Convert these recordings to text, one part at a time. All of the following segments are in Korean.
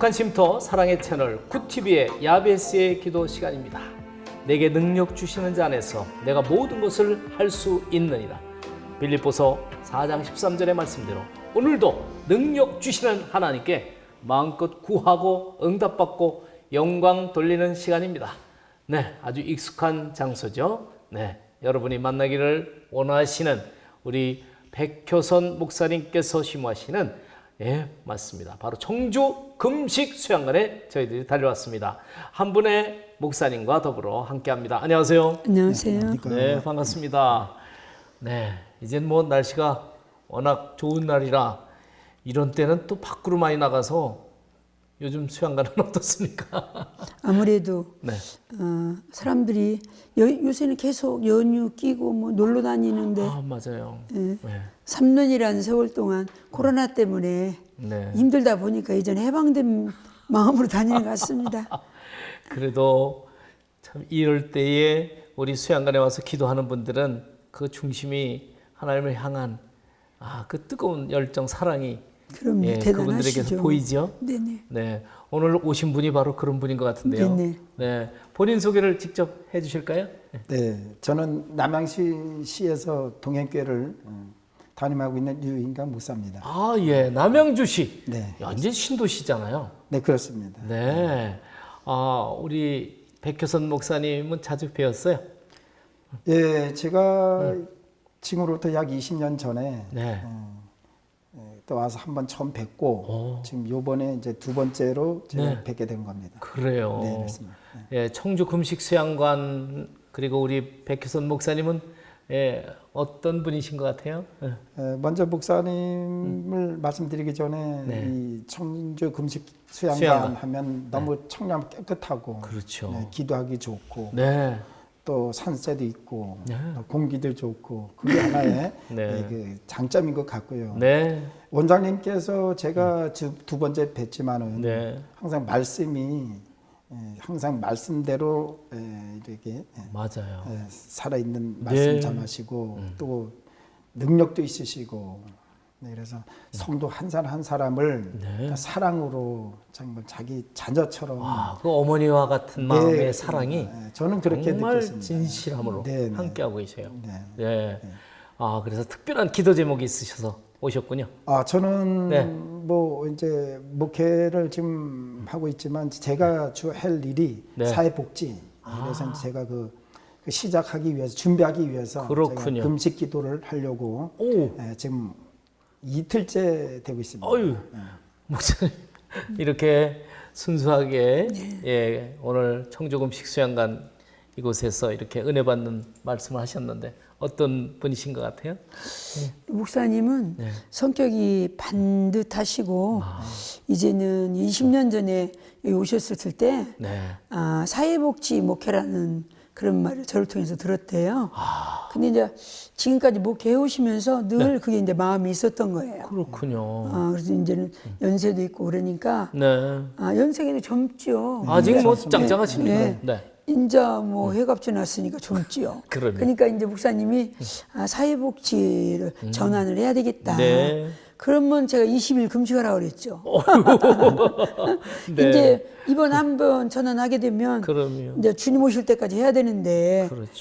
행복한 쉼터 사랑의 채널 굿TV의 야베스의 기도 시간입니다. 내게 능력 주시는 자 안에서 내가 모든 것을 할 수 있느니라. 빌립보서 4장 13절의 말씀대로 오늘도 능력 주시는 하나님께 마음껏 구하고 응답받고 영광 돌리는 시간입니다. 네, 아주 익숙한 장소죠. 네, 여러분이 만나기를 원하시는 우리 백효선 목사님께서 심호하시는 예, 맞습니다. 바로 청주 금식 수양관에 저희들이 달려왔습니다. 한 분의 목사님과 더불어 함께합니다. 안녕하세요. 안녕하세요. 네, 반갑습니다. 네, 이젠 뭐 날씨가 워낙 좋은 날이라 이런 때는 또 밖으로 많이 나가서 요즘 수양관은 어떻습니까? 아무래도 네, 어, 사람들이 여- 요새는 계속 연휴 끼고 뭐 놀러 다니는데 아 맞아요. 예, 네, 3년이라는 세월 동안 코로나 때문에 네. 힘들다 보니까 이제 해방된 마음으로 다니는 것 같습니다. 그래도 참 이럴 때에 우리 수양관에 와서 기도하는 분들은 그 중심이 하나님을 향한 아 그 뜨거운 열정 사랑이 그럼요. 예, 대단하시죠. 그분들에게서 보이죠. 네네. 네, 오늘 오신 분이 바로 그런 분인 것 같은데요. 네네. 네, 본인 소개를 직접 해주실까요? 네. 네, 저는 남양시 시에서 동행교회를 음, 담임하고 있는 유인강 목사입니다. 아, 예, 남양주시. 네, 완전 신도시잖아요. 네 그렇습니다. 네, 아, 우리 백효선 목사님은 자주 뵈었어요. 예, 제가 지금으로부터 약 20년 전에 네, 예, 또 와서 한 번 처음 뵙고 오. 지금 요번에 이제 두 번째로 제가 네. 뵙게 된 겁니다. 그래요. 네, 맞습니다. 예, 청주 금식 수양관 그리고 우리 백효선 목사님은 예, 어떤 분이신 것 같아요? 예. 예, 먼저 목사님을 말씀드리기 전에 음. 네. 이 청주 금식 수양관, 수양관. 하면 너무 청량 깨끗하고 그렇죠. 네, 기도하기 좋고 네, 또 산세도 있고 네. 또 공기도 좋고 그게 하나의 네. 예, 그 장점인 것 같고요. 네, 원장님께서 제가 주- 두 번째 뵀지만은 네, 항상 말씀이 예, 항상 말씀대로 예, 이렇게 예, 맞아요. 예, 살아있는 말씀 네. 전하시고 또 능력도 있으시고 네, 그래서 성도 한 사람 한 사람을 네. 사랑으로 정말 자기 자녀처럼 아, 그 어머니와 같은 마음의 네, 사랑이 예, 저는 그렇게 정말 느꼈습니다. 진실함으로 네, 네. 함께하고 계세요. 네. 네. 아, 그래서 특별한 기도 제목이 있으셔서 오셨군요. 아 저는 네. 뭐 이제 목회를 지금 하고 있지만 제가 주 할 일이 네. 아. 사회복지 그래서 제가 그, 그 시작하기 위해서 준비하기 위해서 그렇군요. 제가 금식 기도를 하려고 오, 예, 지금 이틀째 되고 있습니다. 어유, 목사님 이렇게 순수하게 예, 오늘 청조금 식 수양관 이곳에서 이렇게 은혜 받는 말씀을 하셨는데 어떤 분이신 것 같아요? 목사님은 네. 성격이 반듯하시고 아. 이제는 20년 전에 여기 오셨을 때 네. 아, 사회복지 목회라는 그런 말을 저를 통해서 들었대요. 아. 근데 이제 지금까지 목회 해 오시면서 늘 네. 그게 이제 마음이 있었던 거예요. 그렇군요. 아, 그래서 이제는 연세도 있고 그러니까 네. 아, 연세계도 젊죠. 아직 뭐 네. 짱짱하십니까? 네. 네. 인자 뭐 회갑제 났으니까 젊지요. 그러네. 그러니까 이제 목사님이 아, 사회복지를 전환을 해야 되겠다. 음. 네. 그러면 제가 20일 금식하라고 그랬죠. 네. 이제 이번 한번 전환하게 되면 그럼요. 이제 주님 오실 때까지 해야 되는데 그렇죠.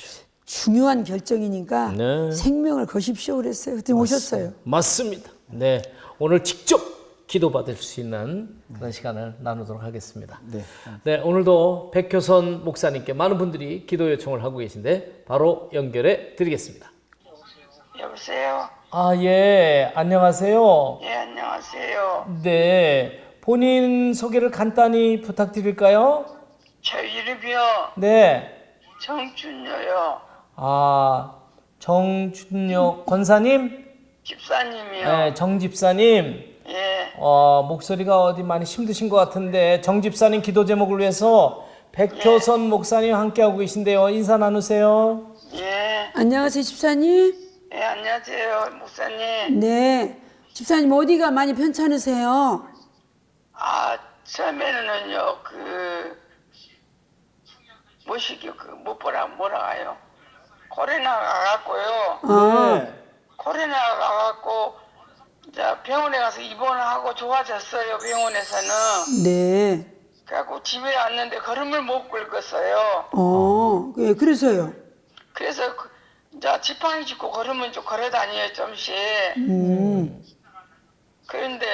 중요한 결정이니까 네. 생명을 거십시오 그랬어요. 그때 오셨어요. 맞습니다. 네. 오늘 직접 기도 받을 수 있는 그런 시간을 나누도록 하겠습니다. 네. 네, 오늘도 백효선 목사님께 많은 분들이 기도 요청을 하고 계신데 바로 연결해 드리겠습니다. 여보세요? 아, 예. 안녕하세요. 예, 안녕하세요. 네. 본인 소개를 간단히 부탁드릴까요? 저 이름이요. 네. 정준여요. 아, 정준혁 권사님? 집사님이요. 네, 정 집사님. 예, 어, 목소리가 어디 많이 힘드신 것 같은데 정 집사님 기도 제목을 위해서 백효선 목사님 함께하고 계신데요. 인사 나누세요. 예, 안녕하세요 집사님. 예, 안녕하세요, 목사님. 네. 집사님 어디가 많이 편찮으세요? 아, 처음에는요, 그, 뭐시기, 그, 못 보라, 뭐라 가요? 코로나 가 갖고요. 아, 네. 코로나 가 갖고, 이제 병원에 가서 입원하고 좋아졌어요 병원에서는. 네. 그래갖고 집에 왔는데 걸음을 못 긁었어요. 어, 예, 그래서요. 그래서 그- 이제 지팡이 짚고 걸으면 좀 걸어 다녀요 좀씩. 음. 그런데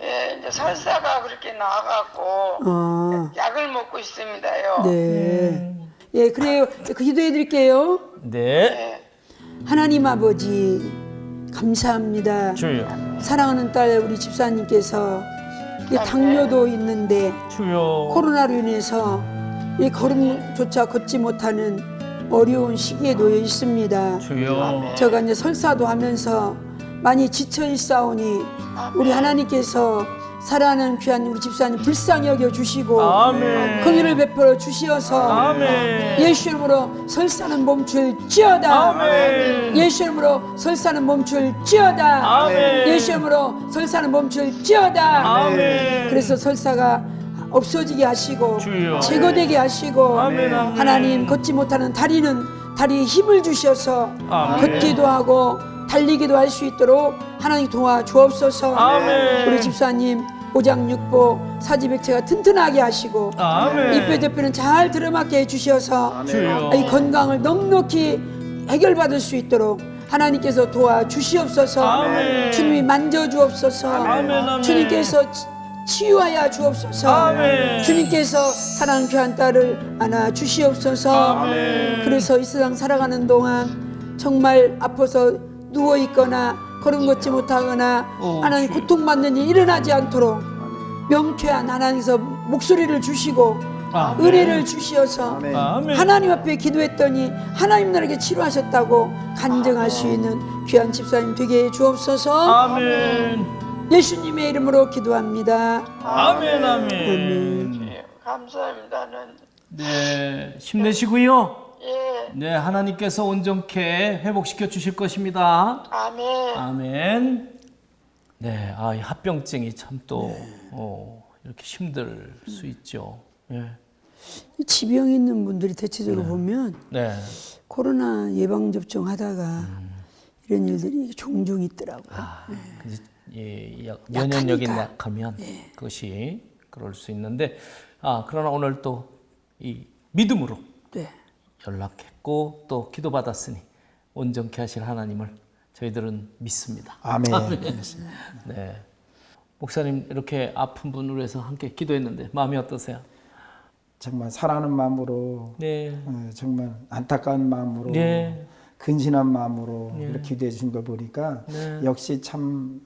예 이제 설사가 그렇게 나와갖고 아, 약을 먹고 있습니다요. 네. 예, 그래요. 그 기도해 드릴게요. 네. 예. 하나님 아버지, 감사합니다. 주여. 사랑하는 딸 우리 집사님께서 이 당뇨도 있는데 주여. 코로나로 인해서 이 걸음조차 걷지 못하는 어려운 시기에 놓여 있습니다. 주여. 제가 이제 설사도 하면서 많이 지쳐 있사오니 우리 하나님께서 사랑하는 귀한 우리 집사님 불쌍히 여겨 주시고 아멘. 긍휼을 베풀어 주시어서 아멘. 예수 이름으로 설사는 멈출지어다. 아멘. 예수 이름으로 설사는 멈출지어다. 아멘. 예수 이름으로 설사는 멈출지어다. 아멘. 그래서 설사가 없어지게 하시고 주여. 제거되게 하시고 아멘, 아멘. 하나님 걷지 못하는 다리는 다리에 힘을 주셔서 아멘. 걷기도 하고 달리기도 할 수 있도록 하나님 도와 주옵소서. 아멘. 우리 집사님 오장육보 사지백체가 튼튼하게 하시고 아멘. 이뼈 대표는 잘 들어맞게 해주셔서 주여. 이 건강을 넉넉히 해결받을 수 있도록 하나님께서 도와 주시옵소서. 아멘. 주님이 만져 주옵소서. 아멘, 아멘. 주님께서 치- 치유하여 주옵소서. 아멘. 주님께서 사랑하는 귀한 딸을 안아 주시옵소서. 아멘. 그래서 이 세상 살아가는 동안 정말 아파서 누워 있거나 걸음 걷지 못하거나 오, 하나님. 고통받는 일 일어나지 않도록 명쾌한 하나님께서 목소리를 주시고 아멘. 은혜를 주시어서 아멘. 아멘. 하나님 앞에 기도했더니 하나님 나에게 치료하셨다고 간증할 수 있는 귀한 집사님 되게 해 주옵소서 아멘. 예수님의 이름으로 기도합니다. 아멘. 아멘. 예, 감사합니다는 네, 힘내시고요. 예 네, 하나님께서 온전케 회복시켜 주실 것입니다. 아멘. 아멘. 네, 아, 이 합병증이 참또 어, 이렇게 힘들 수 있죠. 예. 지병 있는 분들이 대체적으로 보면 네. 코로나 예방 접종 하다가 이런 일들이 종종 있더라고요. 아, 근데 이 약- 면역력이. 약하면 그것이 그럴 수 있는데 아, 그러나 오늘 또 이 믿음으로 네. 연락했고 또 기도받았으니 온전케 하실 하나님을 저희들은 믿습니다. 아멘. 네. 목사님 이렇게 아픈 분을 위해서 함께 기도했는데 마음이 어떠세요? 정말 사랑하는 마음으로 네. 어, 정말 안타까운 마음으로 네. 근신한 마음으로 이렇게 기도해 주신 걸 보니까 네. 역시 참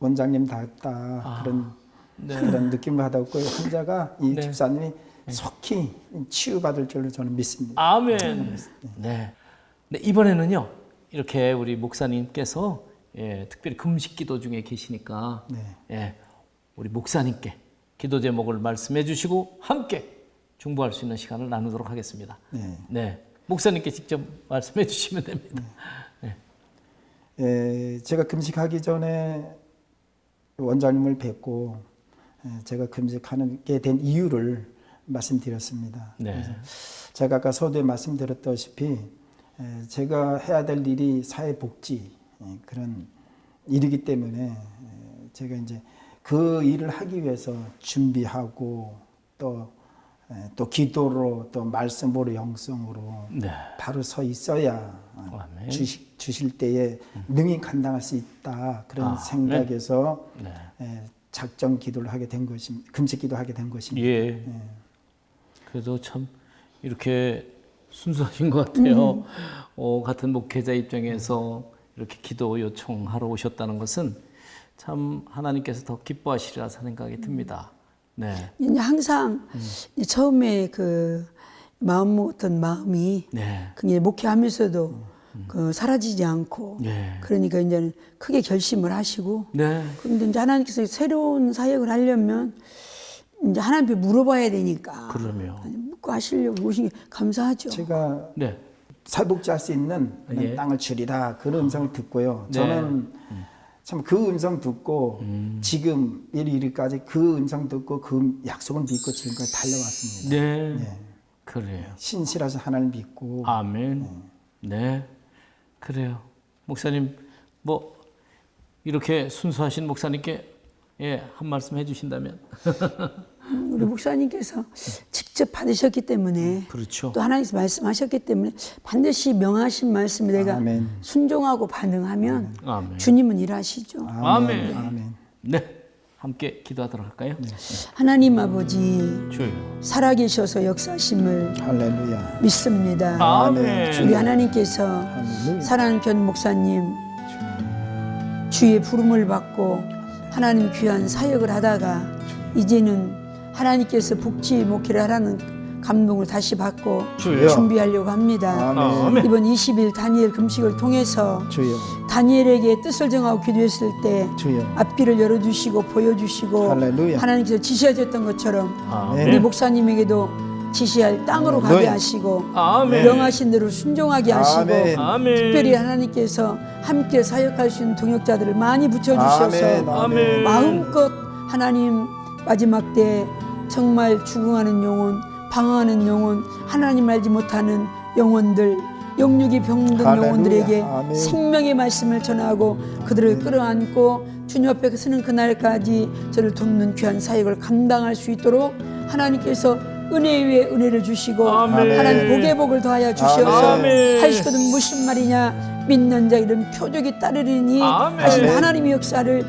원장님 답다 그런 네. 그런 느낌을 받았고요. 환자가 이 네. 집사님이 속히 치유받을 줄로 저는 믿습니다. 아멘. 네. 네, 이번에는요. 이렇게 우리 목사님께서 예, 특별히 금식 기도 중에 계시니까 네. 예, 우리 목사님께 기도 제목을 말씀해 주시고 함께 중보할 수 있는 시간을 나누도록 하겠습니다. 네. 목사님께 직접 말씀해 주시면 됩니다. 네. 에, 제가 금식하기 전에 원장님을 뵙고 에, 제가 금식하게 된 이유를 말씀드렸습니다. 네. 제가 아까 서두에 말씀드렸다시피 에, 제가 해야 될 일이 사회복지 에, 그런 일이기 때문에 에, 제가 이제 그 일을 하기 위해서 준비하고 또, 에, 또 기도로 또 말씀으로 영성으로 네. 바로 서 있어야 아멘. 주시, 주실 때에 능히 감당할 수 있다 그런 아멘. 생각에서 네. 에, 작정 기도를 하게 된 것입니다. 금식 기도하게 된 것입니다. 예. 그래도 참 이렇게 순수하신 것 같아요. 어, 같은 목회자 입장에서 이렇게 기도 요청하러 오셨다는 것은 참 하나님께서 더 기뻐하시리라 생각이 듭니다. 네. 이제 항상 이제 처음에 그 마음 먹었던 마음이 네. 그게 목회하면서도 그 사라지지 않고 예. 그러니까 이제는 크게 결심을 하시고 네. 그런데 이제 하나님께서 새로운 사역을 하려면 이제 하나님께 물어봐야 되니까 그러면. 아니, 묻고 하시려고 오신 게 감사하죠. 제가 네. 사복지할 수 있는 그런 예. 땅을 주리라 그런 음성을 듣고요. 네. 저는 참 그 음성 듣고 지금 일일까지 그 음성 듣고 그 약속을 믿고 지금까지 달려왔습니다. 네. 네. 그래요. 신실하신 하나님 믿고 아멘. 네. 그래요. 목사님 뭐 이렇게 순수하신 목사님께 예, 한 말씀 해 주신다면 우리 목사님께서 직접 받으셨기 때문에 그렇죠. 또 하나님께서 말씀하셨기 때문에 반드시 명하신 말씀에 내가 아멘. 순종하고 반응하면 아멘. 주님은 일하시죠. 아멘. 아멘. 네, 함께 기도하도록 할까요? 하나님 아버지 주여. 살아계셔서 역사심을 할렐루야. 믿습니다. 아멘. 우리 하나님께서 할렐루야. 사랑하는 견 목사님 주의 부름을 받고 하나님 귀한 사역을 하다가 이제는 하나님께서 복지 목회를 하라는 감동을 다시 받고 주여. 준비하려고 합니다. 아멘. 이번 20일 다니엘 금식을 통해서 주여. 다니엘에게 뜻을 정하고 기도했을 때 주여. 앞길을 열어주시고 보여주시고 할렐루야. 하나님께서 지시하셨던 것처럼 우리 아멘. 목사님에게도 지시할 땅으로 가게. 하시고 아멘. 명하신 대로 순종하게 하시고 아멘. 아멘. 특별히 하나님께서 함께 사역할 수 있는 동역자들을 많이 붙여주셔서 아멘. 아멘. 마음껏 하나님 마지막 때 정말 죽어가는 영혼, 방황하는 영혼, 하나님 알지 못하는 영혼들, 영육이 병든 할렐루야. 영혼들에게 아멘. 생명의 말씀을 전하고 그들을 끌어안고 주님 앞에 서는 그날까지 저를 돕는 귀한 사역을 감당할 수 있도록 하나님께서 은혜 위에 은혜를 주시고 아멘. 하나님 복의 복을 더하여 주시옵소서 아멘. 할 수거든 무슨 말이냐 믿는 자 이런 표적이 따르리니 아멘. 하신 하나님의 역사를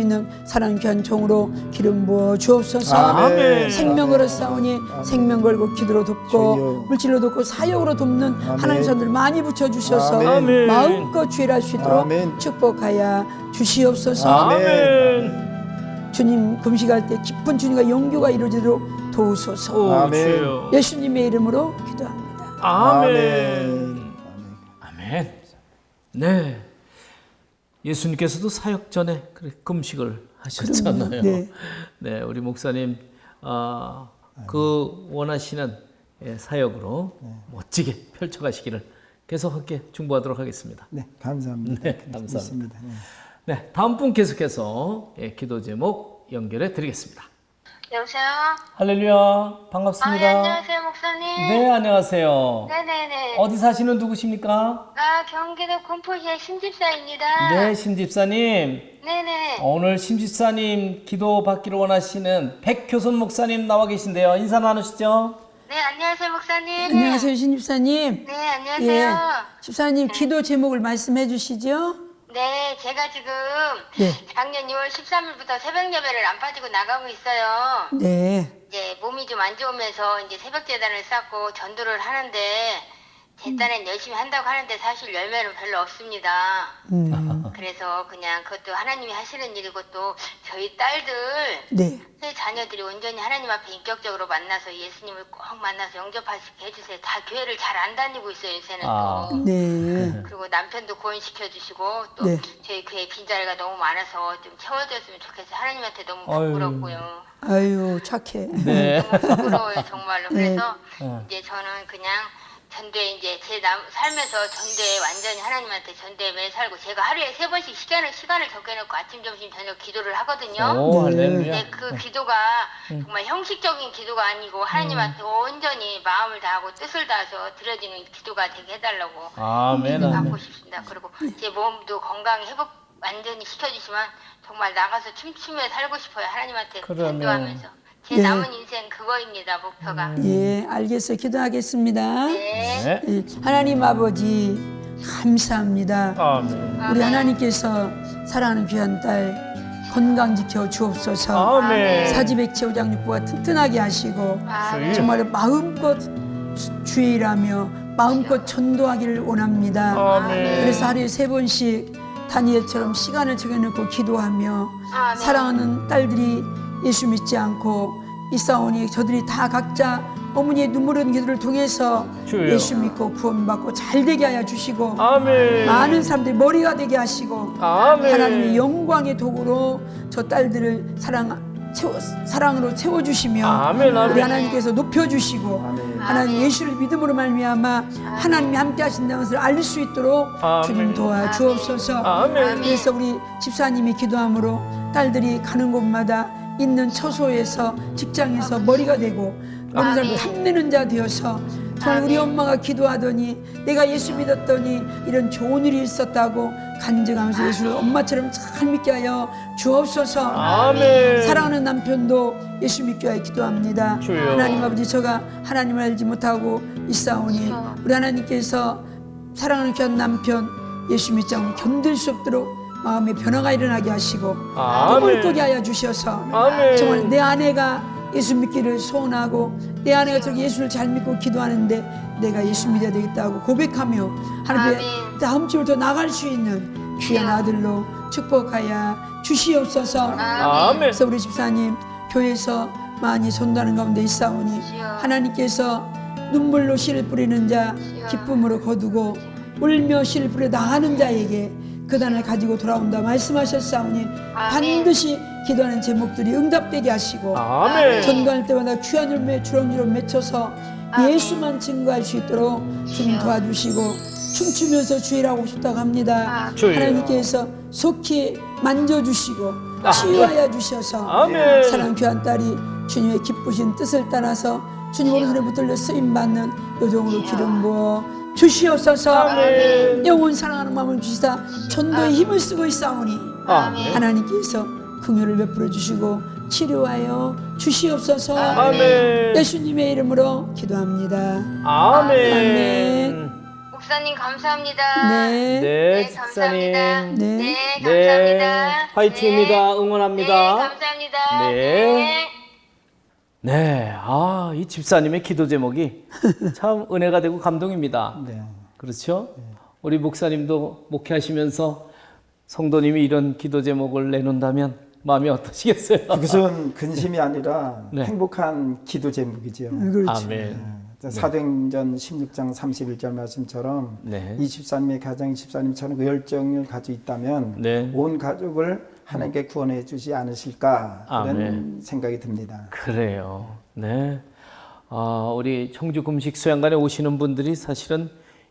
있는 사랑 귀한 종으로 기름 부어 주옵소서 아멘. 생명으로 싸우니 생명 걸고 기도로 돕고 주여. 물질로 돕고 사역으로 돕는 하나님 사람들 많이 붙여주셔서 아멘. 아멘. 마음껏 죄를 할수 있도록 아멘. 축복하여 주시옵소서 아멘. 주님 금식할 때 기쁜 주님과 영교가 이루어지도록 도우소서 오, 아멘. 예수님의 이름으로 기도합니다 아멘. 아멘. 네. 예수님께서도 사역 전에 금식을 하셨잖아요. 네. 네, 우리 목사님 아, 그 원하시는 예, 사역으로 멋지게 펼쳐가시기를 계속 함께 중보하도록 하겠습니다. 네, 감사합니다. 네, 감사합니다. 네. 네, 다음 분 계속해서 예, 기도 제목 연결해 드리겠습니다. 여보세요? 할렐루야, 아, 반갑습니다. 네, 안녕하세요, 목사님. 네, 안녕하세요. 네네네. 어디 사시는 누구십니까? 아, 경기도 군포시의 신집사입니다. 네, 신집사님. 네네. 오늘 신집사님 기도 받기를 원하시는 백효선 목사님 나와 계신데요. 인사 나누시죠? 네, 안녕하세요, 목사님. 안녕하세요 신집사님 네, 안녕하세요. 집사님 기도 제목을 말씀해 주시죠 네, 제가 지금 네. 작년 2월 13일부터 새벽 예배를 안 빠지고 나가고 있어요. 네 이제 몸이 좀 안 좋으면서 이제 새벽 재단을 쌓고 전도를 하는데 제 딴엔 열심히 한다고 하는데 사실 열매는 별로 없습니다. 음, 그래서 그냥 그것도 하나님이 하시는 일이고 또 저희 딸들 네. 새 자녀들이 온전히 하나님 앞에 인격적으로 만나서 예수님을 꼭 만나서 있게 해주세요. 다 교회를 잘 안 다니고 있어요, 요새는 아. 또. 네. 그리고 남편도 구원시켜 주시고 또 네. 저희 교회 빈자리가 너무 많아서 좀 채워줬으면 좋겠어요. 하나님한테 너무 아유. 부끄럽고요. 아유 착해. 네. 너무 부끄러워요, 정말로. 그래서 네. 이제 저는 그냥 전도에 이제 제 남, 살면서 전도에 완전히 하나님한테 전도에 매 살고 제가 하루에 세 번씩 시간을 시간을 적어놓고 아침, 점심, 저녁 기도를 하거든요. 오, 네. 근데 그 기도가 정말 형식적인 기도가 아니고 하나님한테 온전히 마음을 다하고 뜻을 다해서 드려지는 기도가 되게 해달라고 아멘. 받고 싶습니다. 그리고 제 몸도 건강 회복 완전히 시켜주시면 정말 나가서 춤추며 살고 싶어요. 하나님한테 그러면- 전도하면서 제 네. 남은 인생 그거입니다. 목표가. 예, 알겠어요. 기도하겠습니다. 네. 네. 예, 하나님 아버지 감사합니다. 아멘. 우리 하나님께서 사랑하는 귀한 딸 건강 지켜 주옵소서. 아멘. 사지백체 오장육부가 튼튼하게 하시고 아멘. 정말 마음껏 주의라며 마음껏 전도하기를 원합니다. 아멘. 그래서 하루에 세 번씩 다니엘처럼 시간을 정해놓고 기도하며 아멘. 사랑하는 딸들이 예수 믿지 않고 있사오니 저들이 다 각자 어머니의 눈물 흘린 기도를 통해서 주여. 예수 믿고 구원받고 잘 되게 하여 주시고 아멘. 많은 사람들이 머리가 되게 하시고 아멘. 하나님의 영광의 도구로 저 딸들을 사랑 채워, 사랑으로 채워 주시며 아멘, 아멘. 우리 하나님께서 높여 주시고 아멘. 하나님 예수를 믿음으로 말미암아 하나님이 함께 하신다는 것을 알 수 있도록 아멘. 주님 도와 주옵소서 아멘. 그래서 우리 집사님이 기도함으로 딸들이 가는 곳마다 있는 처소에서 직장에서 머리가 되고 모든 사람. 탐내는 자 되어서 정말 우리 엄마가 기도하더니 내가 예수 믿었더니 이런 좋은 일이 있었다고 간증하면서 예수를 엄마처럼 잘 믿게 하여 주옵소서. 아멘. 사랑하는 남편도 예수 믿게 하여 기도합니다. 주여. 하나님 아버지 저가 하나님을 알지 못하고 있사오니 우리 하나님께서 사랑하는 귀한 남편 예수 믿지 않고 견딜 수 없도록 마음의 변화가 일어나게 하시고 아멘. 꿈을 꾸게 하여 주셔서 아멘. 정말 내 아내가 예수 믿기를 소원하고 내 아내가 저렇게 예수를 잘 믿고 기도하는데 내가 예수 믿어야 되겠다고 고백하며 하나님의 아멘. 다음 주부터 나갈 수 있는 귀한 아들로 축복하여 주시옵소서. 아멘. 그래서 우리 집사님 교회에서 많이 손다는 가운데 있사오니. 하나님께서 눈물로 씨를 뿌리는 자. 기쁨으로 거두고 울며 씨를 뿌려 나가는 자에게 그 단을 가지고 돌아온다 말씀하셨사오니 반드시 기도하는 제목들이 응답되게 하시고 아멘. 전도할 때마다 귀한 열매 주렁주렁 맺혀서 예수만 증거할 수 있도록 주님 도와주시고 춤추면서 주일 하고 싶다고 합니다. 주여. 하나님께서 속히 만져주시고 아. 치유하여 주셔서 아멘. 사랑 귀한 딸이 주님의 기쁘신 뜻을 따라서 주님 오른손에 붙들려 쓰임 받는 요정으로 기름 부어 주시옵소서. 아멘. 영원 사랑하는 마음을 주시사 전도에 힘을 쓰고 있사오니 아멘. 하나님께서 긍휼을 베풀어 주시고 치료하여 주시옵소서. 아멘. 예수님의 이름으로 기도합니다. 아멘. 아멘. 목사님 감사합니다. 네. 네, 감사합니다. 집사님. 네. 네, 네, 감사합니다. 화이팅입니다. 네, 응원합니다. 감사합니다. 네. 네, 아, 이 집사님의 기도 제목이 참 은혜가 되고 감동입니다. 네. 그렇죠? 우리 목사님도 목회하시면서 성도님이 이런 기도 제목을 내놓는다면 마음이 어떠시겠어요? 그것은 근심이 아니라 네. 행복한 기도 제목이죠. 그렇죠. 아멘. 자, 사도행전 16장 31절 말씀처럼 네. 이 집사님의 가정 집사님처럼 그 열정을 가지고 있다면 네. 온 가족을 하나님께 구원해 주지 않으실까 그런 아멘. 생각이 듭니다. 그래요. 네. 아, 우리 청주 금식 수양관에 오시는 분들이 사실은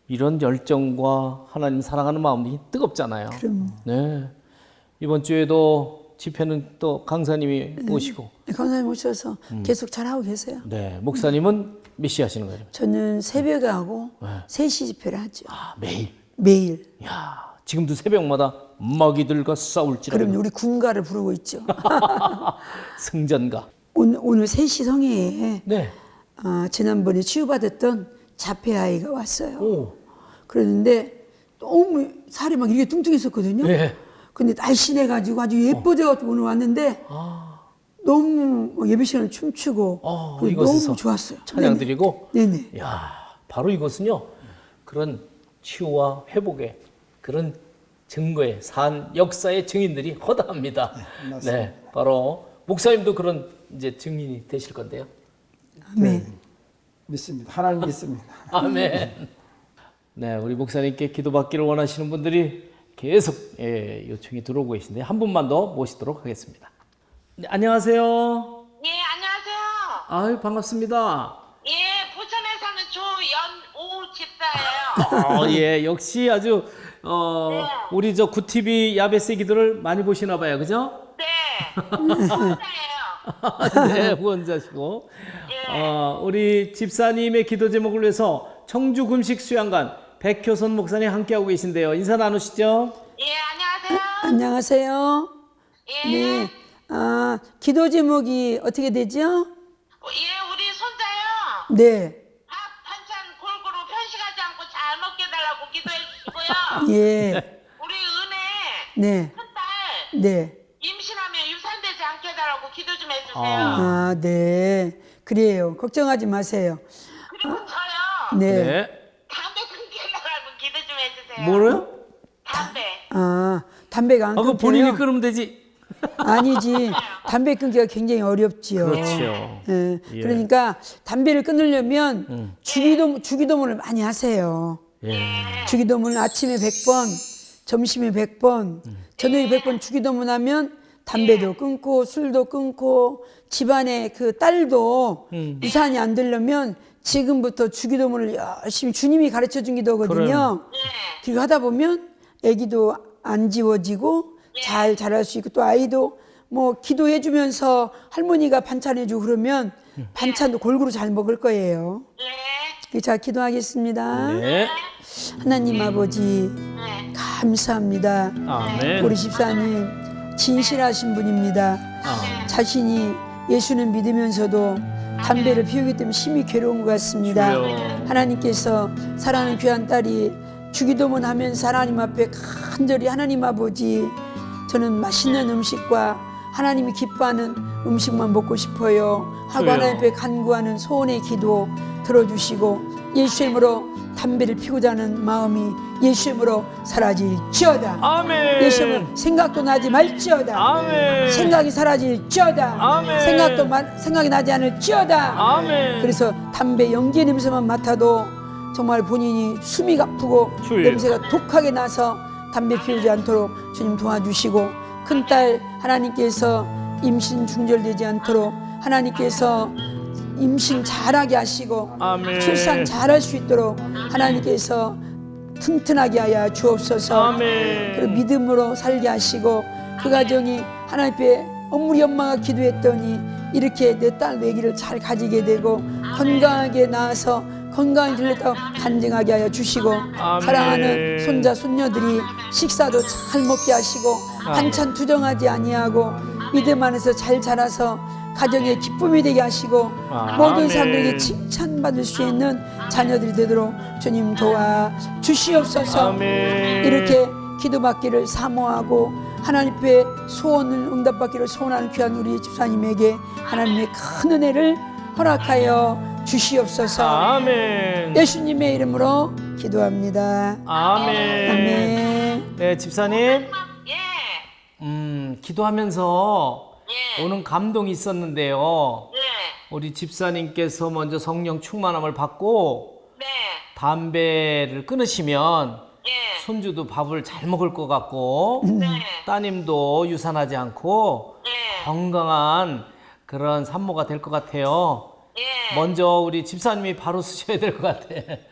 이런 열정과 하나님 사랑하는 마음이 뜨겁잖아요. 그럼. 네. 이번 주에도 집회는 또 강사님이 오시고, 강사님 오셔서 음. 계속 잘하고 계세요. 네. 목사님은 몇 시 하시는 거예요? 저는 새벽에 하고 네. 3시 집회를 하죠. 아, 매일. 매일. 야, 지금도 새벽마다 마귀들과 싸울지라도 그럼 우리 군가를 부르고 있죠. 승전가. 오늘, 오늘 3시 성회에 네. 아, 지난번에 치유받았던 자폐 아이가 왔어요. 오. 그랬는데 너무 살이 막 이렇게 뚱뚱했었거든요. 네. 근데 날씬해가지고 아주 예뻐져가지고 오늘 왔는데 너무 뭐 예배 시간에 춤추고 어, 그리고 이곳에서 너무 좋았어요. 찬양 드리고 네네. 야, 바로 이것은요. 그런 치유와 회복의 그런 증거의 산 역사의 증인들이 허다합니다. 네, 바로 목사님도 그런 이제 증인이 되실 건데요. 아멘. 믿습니다. 하나님 믿습니다. 아멘. 네, 우리 목사님께 기도받기를 원하시는 분들이 계속 예, 요청이 들어오고 계신데 한 분만 더 모시도록 하겠습니다. 네, 안녕하세요. 예, 안녕하세요. 아유 반갑습니다. 예, 부천에 사는 조연오 집사예요. 어, 예, 역시 아주 어, 우리 저 구티비 야베스 기도를 많이 보시나 봐요, 그죠? 네, 부천이에요. 네, 후원자시고. 어, 우리 집사님의 기도 제목을 위해서 청주 금식 수양관 백효선 목사님 함께하고 계신데요. 인사 나누시죠? 예, 안녕하세요. 안녕하세요. 예, 네. 아, 기도 제목이 어떻게 되죠? 어, 예, 우리 손자요. 네. 밥 반찬 골고루 편식하지 않고 잘 먹게 해달라고 기도해 주 예. 우리 은혜 네. 큰딸 네. 임신하면 유산되지 않게 해달라고 기도 좀 해주세요. 아, 네. 그래요. 걱정하지 마세요. 그리고 저요. 네. 담배 끊게 해달라고 기도 좀 해주세요. 뭐래요? 담배. 아, 담배가 안 아, 그 끊겨요? 본인이 끊으면 되지. 아니지. 담배 끊기가 굉장히 어렵지요. 그렇죠. 예. 예. 그러니까 담배를 끊으려면 주기도 주기도문을 많이 하세요. 예. 주기도문을 아침에 100번, 점심에 100번, 저녁에 100번 주기도문 하면 담배도 끊고 술도 끊고 집안에 그 딸도 유산이 안 되려면 지금부터 주기도문을 열심히 주님이 가르쳐 준 기도거든요. 그리고 하다 보면 아기도 안 지워지고 잘 자랄 수 있고 또 아이도 뭐 기도해 주면서 할머니가 반찬해 주고 그러면 반찬도 골고루 잘 먹을 거예요. 예. 자, 기도하겠습니다. 네. 하나님 아버지, 네. 감사합니다. 아멘. 우리 집사님, 진실하신 분입니다. 아, 자신이 예수는 믿으면서도 담배를 피우기 때문에 심히 괴로운 것 같습니다. 주여. 하나님께서 사랑하는 귀한 딸이 주기도문 하면서 하나님 앞에 간절히 하나님 아버지 저는 맛있는 음식과 하나님이 기뻐하는 음식만 먹고 싶어요 하고. 하나님 앞에 간구하는 소원의 기도 들어주시고 예수 이름으로 담배를 피우자 하는 마음이 예수 이름으로 사라질지어다 아멘. 예수 이름으로 생각도 나지 말지어다 아멘. 생각이 사라질지어다 아멘. 생각도 마- 생각이 나지 않을지어다 아멘. 그래서 담배 연기 냄새만 맡아도 정말 본인이 숨이 가쁘고 주여. 냄새가 독하게 나서 담배 피우지 않도록 주님 도와주시고 큰딸 하나님께서 임신 중절되지 않도록 하나님께서 임신 잘하게 하시고 아멘. 출산 잘할 수 있도록 하나님께서 튼튼하게 하여 주옵소서 아멘. 그리고 믿음으로 살게 하시고 그 가정이 하나님 앞에 어머니 엄마가 기도했더니 이렇게 내딸 내기를 잘 가지게 되고 건강하게 낳아서 건강히 들렸다고 간증하게 하여 주시고 사랑하는 손자 손녀들이 식사도 잘 먹게 하시고 반찬 투정하지 아니하고 믿음 안에서 잘 자라서 가정의 기쁨이 되게 하시고 아멘. 모든 사람들에게 칭찬받을 수 있는 자녀들이 되도록 주님 도와 주시옵소서 아멘. 이렇게 기도받기를 사모하고 하나님 앞에 소원을 응답받기를 소원하는 귀한 우리 집사님에게 하나님의 큰 은혜를 허락하여 주시옵소서 아멘. 예수님의 이름으로 기도합니다 아멘. 아멘 네, 집사님. 예. 음, 기도하면서 예. 오는 감동이 있었는데요. 네. 우리 집사님께서 먼저 성령 충만함을 받고 네. 담배를 끊으시면 예. 손주도 밥을 잘 먹을 것 같고 네. 따님도 유산하지 않고 예. 건강한 그런 산모가 될 것 같아요. 예. 먼저 우리 집사님이 바로 쓰셔야 될 것 같아. 네.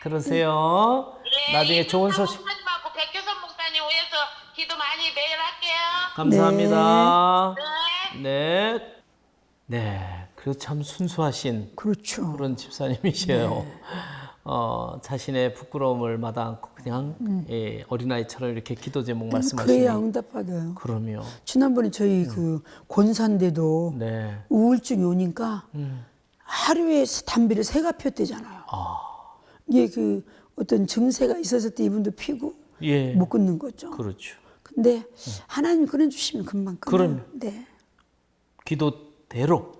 그러세요. 예. 나중에 좋은 소식 목사님하고 백교선 목사님 위해서 기도 많이 매일 할게요. 감사합니다. 네. 네. 네. 그래도 참 순수하신 그렇죠 그런 집사님이세요. 어, 자신의 부끄러움을 마다 않고 그냥 예, 어린아이처럼 이렇게 기도 제목 그래야 말씀하시는 응답받아요 그럼요. 지난번에 저희 그 권산대도 네. 우울증이 오니까 음. 하루에 담배를 세가 피웠대잖아요 이게 그 어떤 증세가 있었을 때 이분도 피고 예. 못 끊는 거죠 그렇죠. 근데 하나님 끊어주시면 금방 끊어요. 네. 기도대로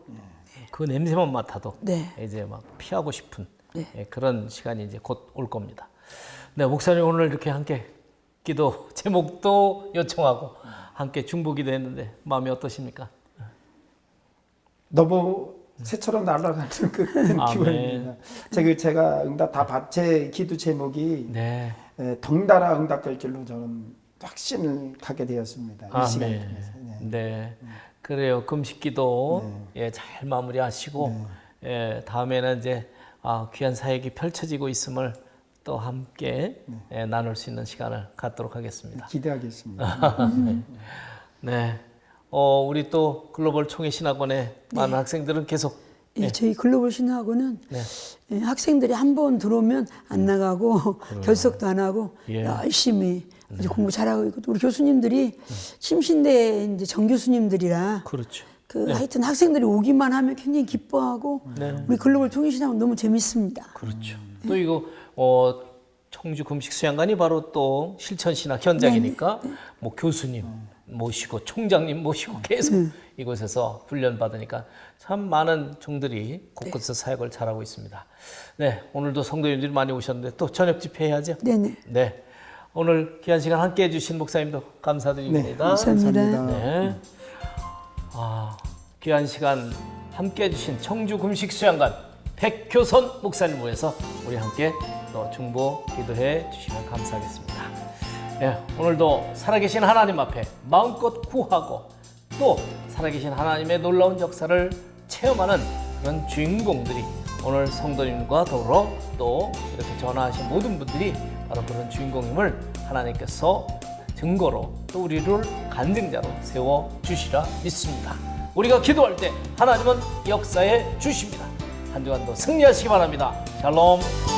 그 냄새만 맡아도 네. 이제 막 피하고 싶은 네. 예, 그런 시간이 이제 곧 올 겁니다. 네, 목사님 오늘 이렇게 함께 기도 제목도 요청하고 함께 중보기도 했는데 마음이 어떠십니까? 너무 새처럼 날아가는 그 아멘. 기분입니다. 제가 제가 응답 다제 기도 제목이 네. 에, 덩달아 응답될 줄로 저는 확신을 갖게 되었습니다. 이 시간 아멘. 통해서. 네. 네. 그래요. 금식기도 예, 잘 마무리하시고 예, 다음에는 이제 아, 귀한 사역이 펼쳐지고 있음을 또 함께 예, 나눌 수 있는 시간을 갖도록 하겠습니다. 기대하겠습니다. 네. 어, 우리 또 글로벌 총회 신학원의 많은 학생들은 계속 예, 저희 글로벌 신학원은 네. 예, 학생들이 한 번 들어오면 안 나가고 결석도 안 하고 예. 열심히 아주 공부 잘하고 있고 또 우리 교수님들이 심신대 이제 정 교수님들이라 그렇죠. 그 하여튼 학생들이 오기만 하면 굉장히 기뻐하고 네. 우리 글로벌 통일신학원 너무 재밌습니다. 그렇죠. 또 이거 어 청주 금식 수양관이 바로 또 실천 신학 현장이니까 뭐 교수님 모시고 총장님 모시고 계속 이곳에서 훈련 받으니까 참 많은 종들이 곳곳에서 사역을 잘하고 있습니다. 네, 오늘도 성도님들이 많이 오셨는데 또 저녁 집회 해야죠. 네네. 네. 오늘 귀한 시간 함께 해주신 목사님도 감사드립니다. 네, 감사합니다. 네. 아, 귀한 시간 함께 해주신 청주 금식 수양관 백효선 목사님 모여서 우리 함께 또 중보 기도해 주시면 감사하겠습니다. 예, 오늘도 살아계신 하나님 앞에 마음껏 구하고 또 살아계신 하나님의 놀라운 역사를 체험하는 그런 주인공들이 오늘 성도님과 더불어 또 이렇게 전화하신 모든 분들이 바로 그런 주인공임을 하나님께서 증거로 또 우리를 간증자로 세워 주시라 믿습니다. 우리가 기도할 때 하나님은 역사해 주십니다. 한 주간도 승리하시기 바랍니다. 샬롬.